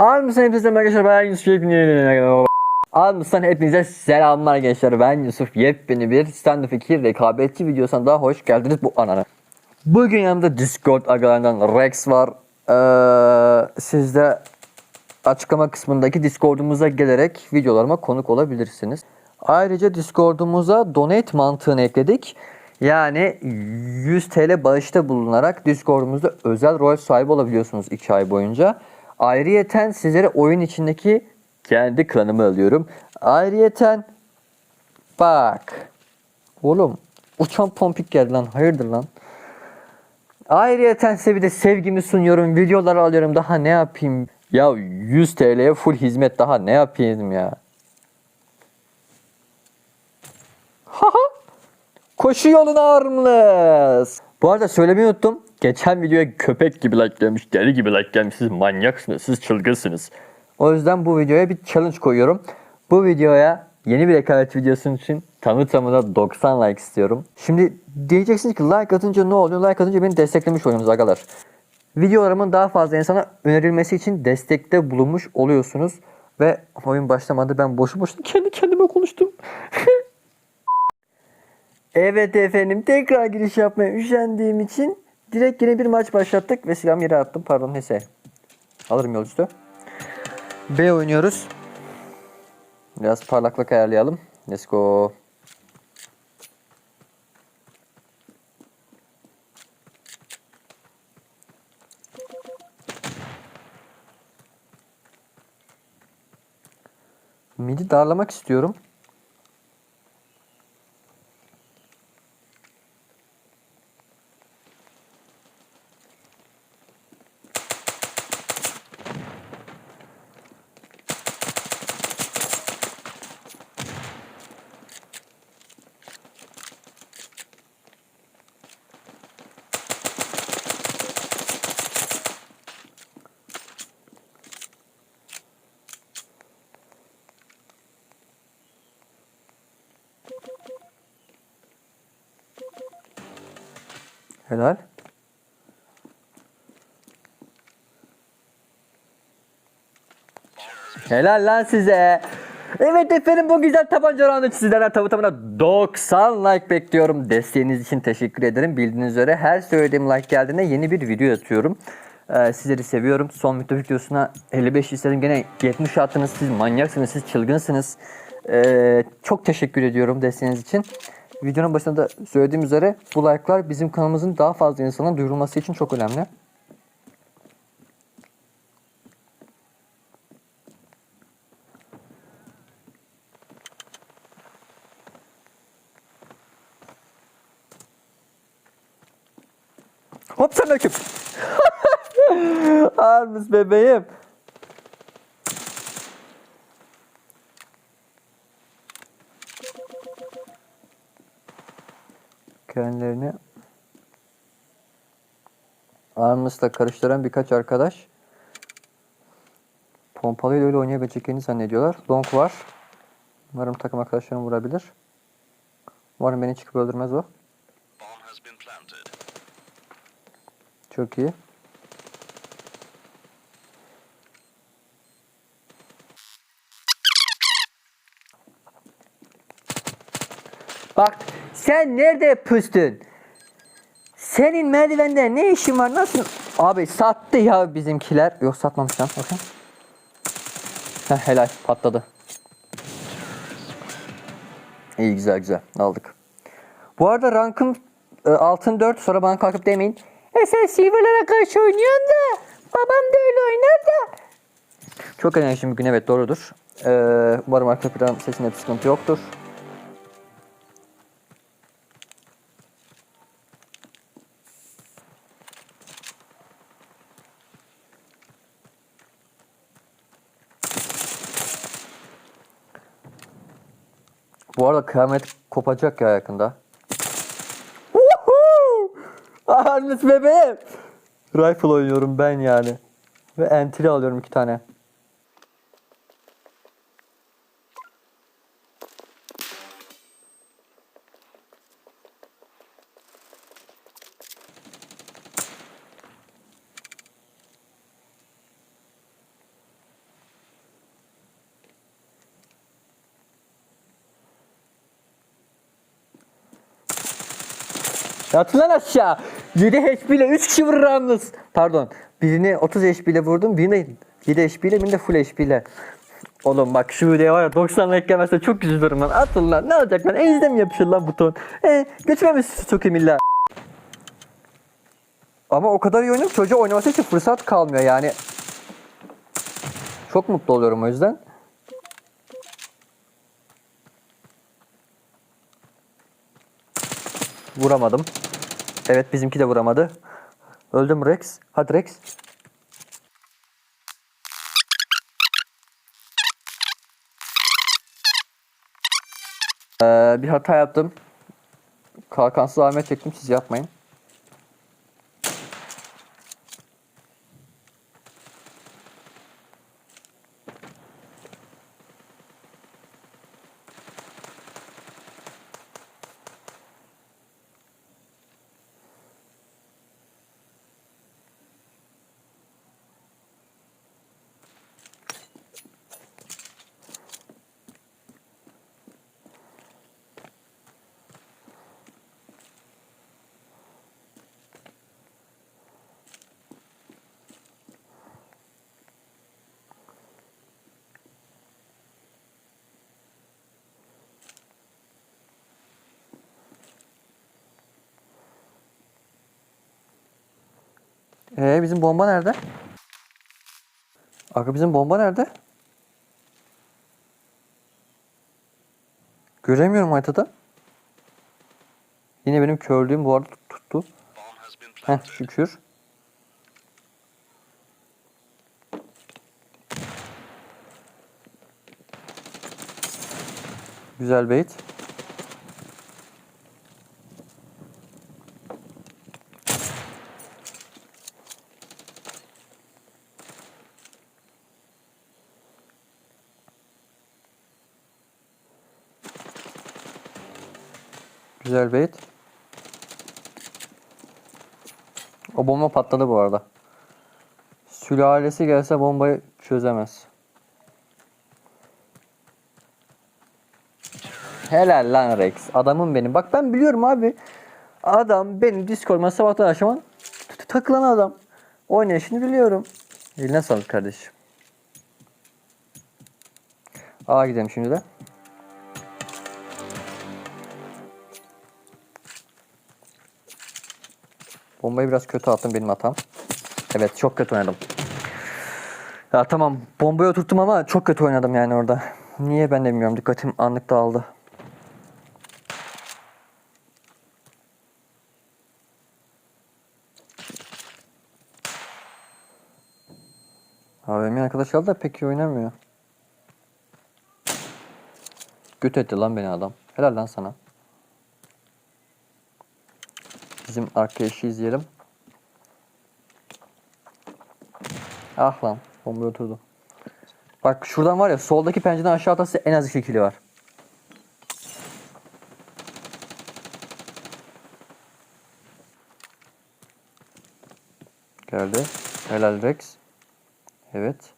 Almışsan hepinize merhaba arkadaşlar ben Yusuf Yepyeni Almışsan hepinize selamlar gençler ben Yusuf Yepyeni bir stand up 2 rekabetçi videosuna daha hoş geldiniz bu anana. Bugün yanımda Discord agalarından Rex var. Ee, siz açıklama kısmındaki Discord'umuza gelerek videolarıma konuk olabilirsiniz. Ayrıca Discord'umuza donate mantığını ekledik. Yani 100 TL bağışta bulunarak Discord'umuzda özel rol sahibi olabiliyorsunuz 2 ay boyunca. Ayrıyeten sizlere oyun içindeki kendi klanımı alıyorum. Ayrıyeten bak. Oğlum uçan pompik geldi lan. Hayırdır lan? Ayrıyeten size bir de sevgimi sunuyorum. Videoları alıyorum. Daha ne yapayım? Ya 100 TL'ye full hizmet daha ne yapayım ya? Haha. Koşu yoluna armless. Bu arada söylemeyi unuttum. Geçen videoya köpek gibi like gelmiş, deli gibi like gelmiş. Siz manyaksınız, siz çılgınsınız. O yüzden bu videoya bir challenge koyuyorum. Bu videoya yeni bir rekabet videosu için tamı tamına 90 like istiyorum. Şimdi diyeceksiniz ki like atınca ne oluyor? Like atınca beni desteklemiş oluyorsunuz arkadaşlar. Videolarımın daha fazla insana önerilmesi için destekte bulunmuş oluyorsunuz. Ve oyun başlamadı ben boşu boşuna kendi kendime konuştum. Evet efendim tekrar giriş yapmaya üşendiğim için direkt yine bir maç başlattık ve silahımı yere attım. Pardon neyse. Alırım yolcusu. B oynuyoruz. Biraz parlaklık ayarlayalım. Let's go. Midi darlamak istiyorum. Helal. Helal lan size. Evet efendim bu güzel tabanca roundu sizlerden tabi tamına 90 like bekliyorum. Desteğiniz için teşekkür ederim. Bildiğiniz üzere her söylediğim like geldiğinde yeni bir video atıyorum. Ee, sizleri seviyorum. Son video videosuna 55 istedim. Gene 70 attınız. Siz manyaksınız. Siz çılgınsınız. Ee, çok teşekkür ediyorum desteğiniz için. Videonun başında da söylediğim üzere bu like'lar bizim kanalımızın daha fazla insana duyurulması için çok önemli. Hop sen döküm. Armus bebeğim. Kendilerini Armus'la karıştıran birkaç arkadaş pompalıyla öyle oynayabileceklerini zannediyorlar. Long var. Umarım takım arkadaşlarım vurabilir. Umarım beni çıkıp öldürmez o. Çok iyi. Bak sen nerede püstün? Senin merdivende ne işin var? Nasıl? Abi sattı ya bizimkiler. Yok satmamış lan. Bakın. Heh, helal patladı. İyi güzel güzel aldık. Bu arada rankım e, altın 4 sonra bana kalkıp demeyin. E sen silverlara karşı oynuyorsun da babam da öyle oynar da. Çok enerjim bugün evet doğrudur. Ee, umarım arka plan sesinde bir sıkıntı yoktur. Arada kıyamet kopacak ya yakında. Woohoo! Arnes bebeğim. Rifle oynuyorum ben yani. Ve entry alıyorum iki tane. Yatın lan aşağı. 7 HP ile 3 kişi vurur yalnız. Pardon. Birini 30 HP ile vurdum. Birini 7 HP ile birini de full HP ile. Oğlum bak şu videoya var ya 90 like gelmezse çok üzülürüm lan. Atın lan ne olacak lan elinizde mi yapışır lan buton? E, götüme mi sokayım illa? Ama o kadar iyi oynuyorum çocuğa oynaması için fırsat kalmıyor yani. Çok mutlu oluyorum o yüzden. Vuramadım. Evet bizimki de vuramadı. Öldüm Rex. Hadi Rex. Ee, bir hata yaptım. Kalkansız Ahmet çektim siz yapmayın. Ee bizim bomba nerede? Aga bizim bomba nerede? Göremiyorum haritada. Yine benim körlüğüm bu arada tut- tuttu. Heh şükür. Güzel bait. Güzel bait. O bomba patladı bu arada. Sülalesi gelse bombayı çözemez. Helal lan Rex. Adamım benim. Bak ben biliyorum abi. Adam benim Discord'uma sabahtan akşama takılan adam. Oynayışını biliyorum. Eline sağlık kardeşim. Aa gidelim şimdi de. Bombayı biraz kötü attım benim hatam. Evet çok kötü oynadım. Ya tamam bombayı oturttum ama çok kötü oynadım yani orada. Niye ben de bilmiyorum dikkatim anlık dağıldı. AVM arkadaşlar da pek iyi oynamıyor. Göt etti lan beni adam. Helal lan sana. Bizim arkadaşı izleyelim. Ah lan. Bomba oturdu. Bak şuradan var ya soldaki pencereden aşağı atarsa en az iki kili var. Geldi. Helal Rex. Evet.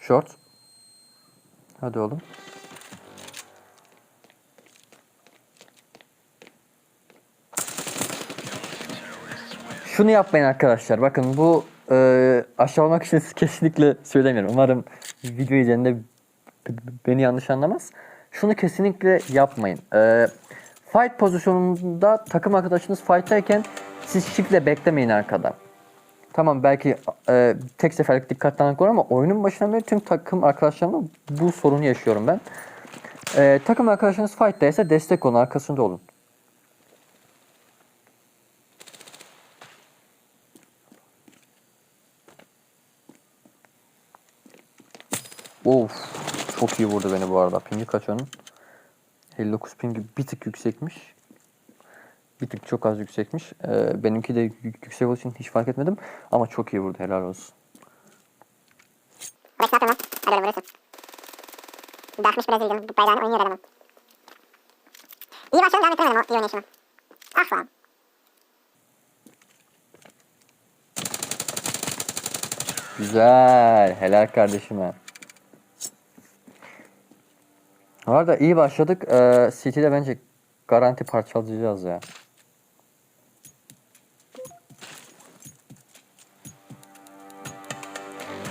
Short. Hadi oğlum. Şunu yapmayın arkadaşlar. Bakın bu e, aşağılamak için kesinlikle söylemiyorum. Umarım video b- beni yanlış anlamaz. Şunu kesinlikle yapmayın. E, fight pozisyonunda takım arkadaşınız fight'tayken siz şifle beklemeyin arkada. Tamam belki e, tek seferlik dikkat dağınıklığı ama oyunun başından beri tüm takım arkadaşlarımla bu sorunu yaşıyorum ben. E, takım arkadaşınız fight'taysa destek olun, arkasında olun. Of çok iyi vurdu beni bu arada. Pingi kaç onun? 59 pingi bir tık yüksekmiş. Bir tık çok az yüksekmiş. Ee, benimki de yük- yüksek olduğu için hiç fark etmedim. Ama çok iyi vurdu helal olsun. Rex ne yapıyorsun lan? Hadi oğlum burası. Bakmış Brezilya'nın bu bayrağını oynuyor adamım. İyi başladım devam ettiremedim o iyi oynayışımı. Ah lan. Güzel. Helal kardeşime. Bu arada iyi başladık. Ee, City'de bence garanti parçalayacağız ya.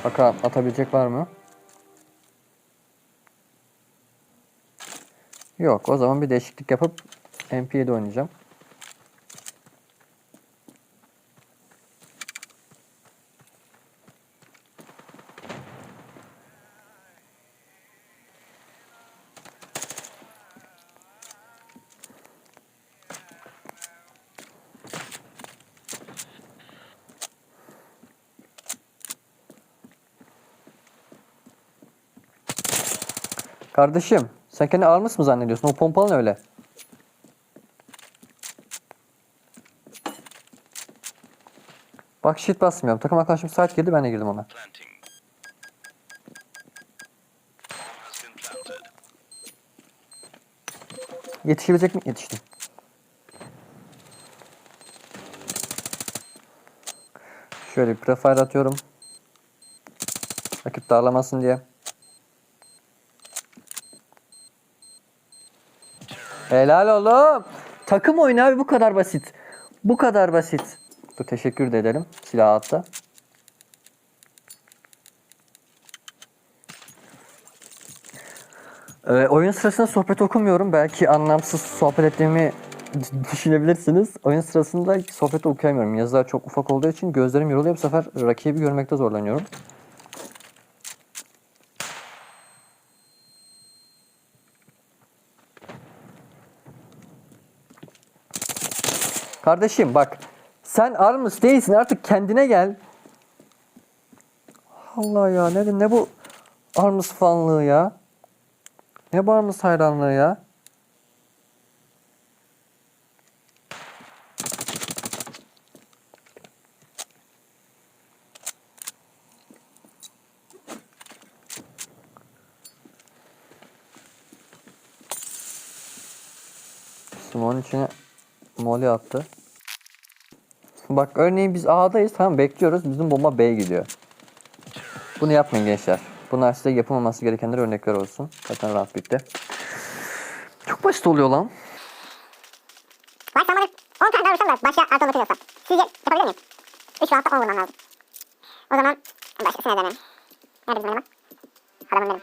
Bakalım atabilecek var mı? Yok. O zaman bir değişiklik yapıp MP7 oynayacağım. Kardeşim sen kendini almış mı zannediyorsun? O pompalı öyle? Bak shit basmıyorum. Takım arkadaşım saat girdi ben de girdim ona. Yetişebilecek mi? Yetiştim. Şöyle bir profile atıyorum. Rakip darlamasın diye. Helal oğlum. Takım oyunu abi bu kadar basit. Bu kadar basit. Dur teşekkür de ederim. Silah attı. Ee, oyun sırasında sohbet okumuyorum. Belki anlamsız sohbet ettiğimi düşünebilirsiniz. Oyun sırasında sohbet okuyamıyorum. Yazılar çok ufak olduğu için gözlerim yoruluyor. Bu sefer rakibi görmekte zorlanıyorum. Kardeşim bak sen Armus değilsin artık kendine gel. Allah ya ne, ne bu Armus fanlığı ya? Ne bu Armus hayranlığı ya? Simon içine moli attı. Bak örneğin biz A'dayız tamam bekliyoruz. Bizim bomba B'ye gidiyor. Bunu yapmayın gençler. Bunlar size yapılmaması gerekenler örnekler olsun. Zaten rahat bitti. Çok basit oluyor lan. Vay sen bana 10 tane daha vursam da başka artı olmasını yoksam. Sizce yapabilir miyim? 3 roundda 10 vurmam lazım. O zaman başkasına denelim. Nerede bizim eleman? Adamım benim.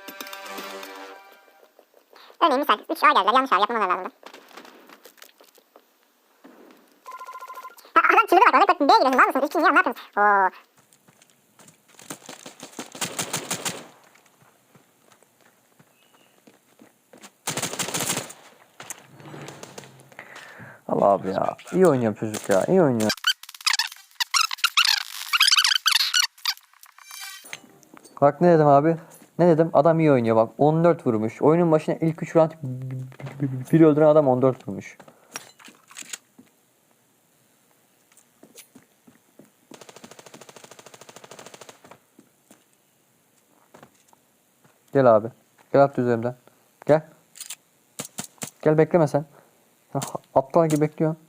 Örneğin misal 3 A geldiler. Yanlış A yapmamaları lazımdı. Adam çıldırdı bak. Örnek B'ye giriyorsun. Var mısın? İçin ya ne yapıyorsun? Oo. Allah abi ya. İyi oynuyor çocuk ya. İyi oynuyor. Bak ne dedim abi? Ne dedim? Adam iyi oynuyor bak. 14 vurmuş. Oyunun başına ilk 3 round bir öldüren adam 14 vurmuş. Gel abi. Gel at üzerimden. Gel. Gel bekleme sen. Aptal gibi bekliyorsun.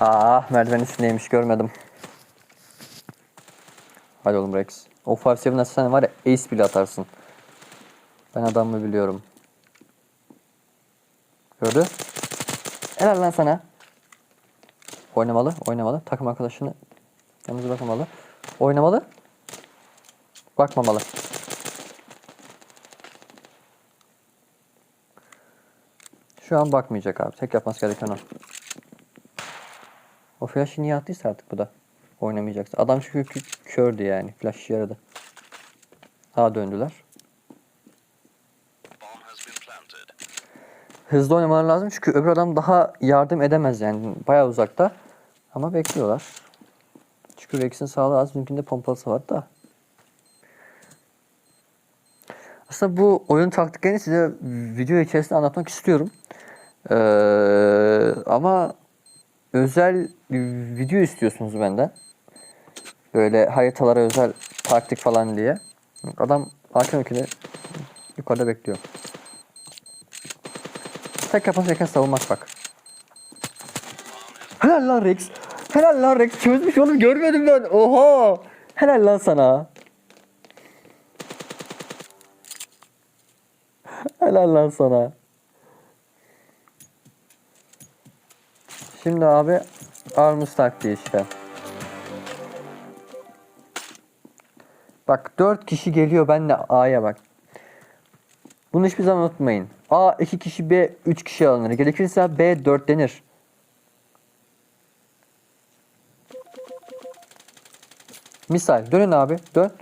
Aa merdiven üstündeymiş görmedim. Hadi oğlum Rex. O 5-7 sen var ya ace bile atarsın. Ben adamı biliyorum. Gördü. Helal lan sana. Oynamalı, oynamalı. Takım arkadaşını yalnız bakmamalı. Oynamalı. Bakmamalı. Şu an bakmayacak abi. Tek yapması gereken o. O flash'ı niye attıysa artık bu da. Oynamayacaksın. Adam çünkü kö- kördü yani. Flash yaradı. Sağa döndüler. Hızlı oynamaları lazım çünkü öbür adam daha yardım edemez yani. Bayağı uzakta. Ama bekliyorlar. Çünkü Rex'in sağlığı az. Bizimkinde pompalısı var da. Aslında bu oyun taktiklerini size video içerisinde anlatmak istiyorum. Ee, ama özel video istiyorsunuz benden. Böyle haritalara özel taktik falan diye. Adam hakem ülkede yukarıda bekliyor. Tek yapacak savunmak bak. Helal lan Rex. Helal lan Rex. Çözmüş oğlum görmedim ben. Oha. Helal lan sana. Helal lan sana. Şimdi abi Armus taktiği işte. Bak 4 kişi geliyor benle A'ya bak. Bunu hiçbir zaman unutmayın. A 2 kişi B 3 kişi alınır. Gerekirse B 4 denir. Misal dönün abi dön.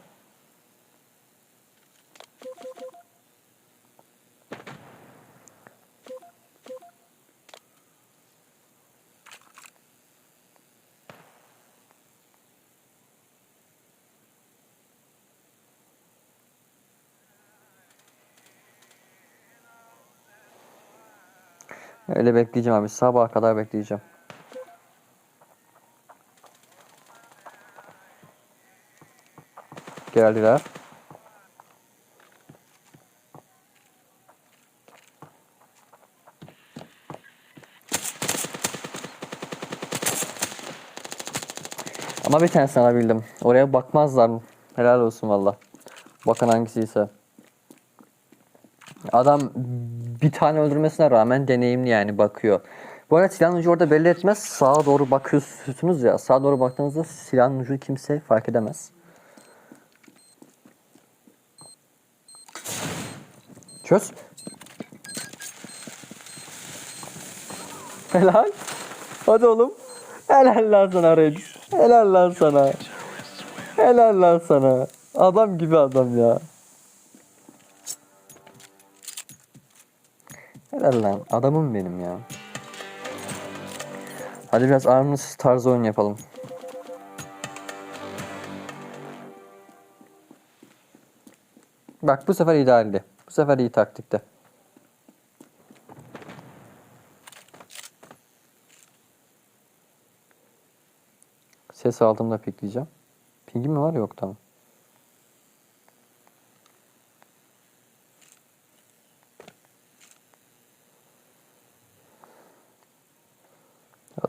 Öyle bekleyeceğim abi. Sabaha kadar bekleyeceğim. Geldiler. Ama bir tanesini alabildim. Oraya bakmazlar. Helal olsun valla. Bakan hangisiyse. Adam bir tane öldürmesine rağmen deneyimli yani bakıyor. Bu arada silahın ucu orada belli etmez. Sağa doğru bakıyorsunuz ya. Sağa doğru baktığınızda silahın ucu kimse fark edemez. Çöz. Helal. Hadi oğlum. Helal lan sana Rex. Helal lan sana. Helal lan sana. Adam gibi adam ya. Helal lan. Adamım benim ya. Hadi biraz Arms tarzı oyun yapalım. Bak bu sefer idealdi. Bu sefer iyi taktikte. Ses aldığımda pikleyeceğim. Pingim mi var yok tamam.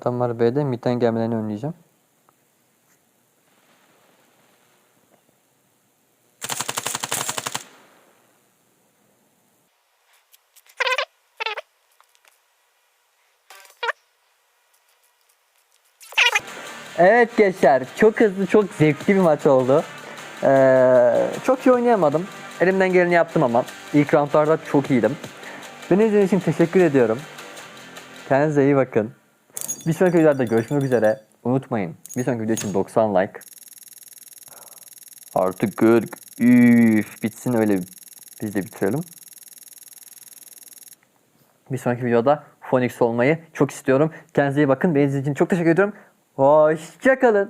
Adamlar B'de midden gelmelerini önleyeceğim. Evet gençler çok hızlı çok zevkli bir maç oldu. Ee, çok iyi oynayamadım. Elimden geleni yaptım ama ilk roundlarda çok iyiydim. Beni izlediğiniz için teşekkür ediyorum. Kendinize iyi bakın. Bir sonraki videoda görüşmek üzere. Unutmayın bir sonraki video için 90 like. Artık good. Üf, bitsin öyle biz de bitirelim. Bir sonraki videoda Phoenix olmayı çok istiyorum. Kendinize iyi bakın. Beni için çok teşekkür ediyorum. Hoşçakalın.